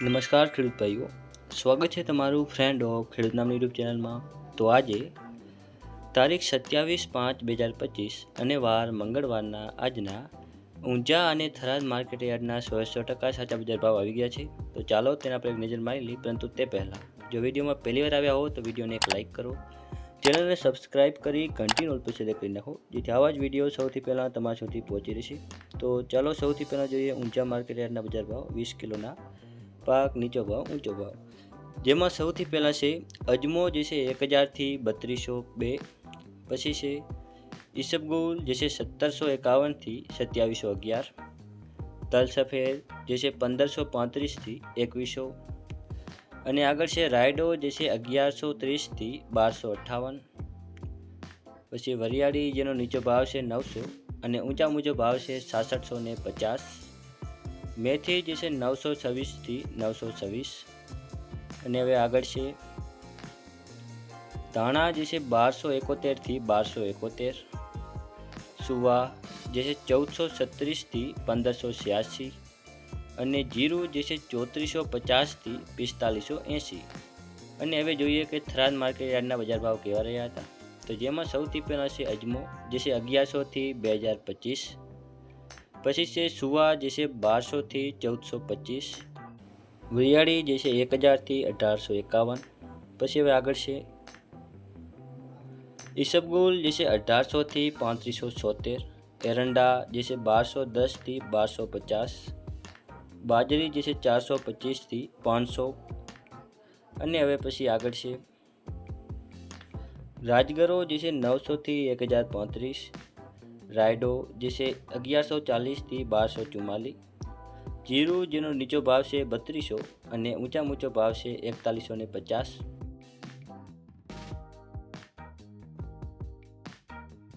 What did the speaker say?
નમસ્કાર ખેડૂત ભાઈઓ, સ્વાગત છે તમારું ફ્રેન્ડ ઓફ ખેડૂત નામની યુટ્યુબ ચેનલમાં તો આજે તારીખ સત્યાવીસ પાંચ બે હજાર પચીસ અને વાર મંગળવારના આજના ઊંઝા અને થરાદ માર્કેટ યાર્ડના સો સો ટકા સાચા બજાર ભાવ આવી ગયા છે. તો ચાલો તેના પર એક નજર મારી લઈ પરંતુ તે પહેલાં જો વિડીયોમાં પહેલી વાર આવ્યા હો તો વિડીયોને એક લાઇક કરો. ચેનલને સબસ્ક્રાઇબ કરી, ઘંટી પર સિલેક્ટ કરી નાખો, જેથી આવા જ વીડિયો સૌથી પહેલાં તમારા સુધી પહોંચી રહેશે. તો ચાલો સૌથી પહેલાં જોઈએ ઊંચા માર્કેટ યાર્ડના બજાર ભાવ વીસ કિલોના પાક નીચો ભાવ, ઊંચો ભાવ. જેમાં સૌથી પહેલાં છે અજમો જે છે એક હજારથી બત્રીસો બે. પછી છે ઈસબગુલ જે છે સત્તરસો એકાવનથી સત્યાવીસો અગિયાર. તલ સફેદ જે છે પંદરસો પાંત્રીસથી એકવીસો. અને આગળ છે રાયડો જે છે અગિયારસો ત્રીસથી બારસો અઠ્ઠાવન. પછી વરિયાળી જેનો નીચો ભાવ છે નવસો અને ઊંચા મુજબ ભાવ છે સાસઠસો ને પચાસ. મેથી જે છે નવસો છવ્વીસથી નવસો છવ્વીસ. અને હવે આગળ છે ધાણા જે છે બારસો એકોતેરથી બારસો એકોતેર. સુવા જે છે ચૌદસો છત્રીસથી પંદરસો છ્યાસી. અને જીરું જે છે ચોત્રીસો પચાસથી પિસ્તાલીસો એંસી અને હવે જોઈએ કે થરાદ માર્કેટ યાર્ડના બજાર ભાવ કેવા રહ્યા હતા? તો જેમાં સૌથી પહેલાં છે અજમો જે છે અગિયારસોથી બે હજાર પચીસ. પછી છે સુવા, જે છે બારસોથી ચૌદસો પચીસ. વરિયાળી, જે છે એક હજારથી અઢારસો એકાવન. પછી હવે આગળ છે. ઈસબગુલ, જે છે અઢારસોથી પાંત્રીસો છોતેર એરંડા, જે છે બારસો દસથી બારસો પચાસ. બાજરી, જે છે ચારસો પચીસથી પાંચસો. અને હવે પછી આગળ છે. રાજગરો, જે છે નવસોથી એક હજાર પાંત્રીસ. રાયડો જે છે અગિયારસો ચાલીસથી બારસો ચુમ્માલીસ જીરું, જેનો નીચો ભાવ છે બત્રીસો અને ઊંચા ઊંચો ભાવ છે એકતાલીસો ને પચાસ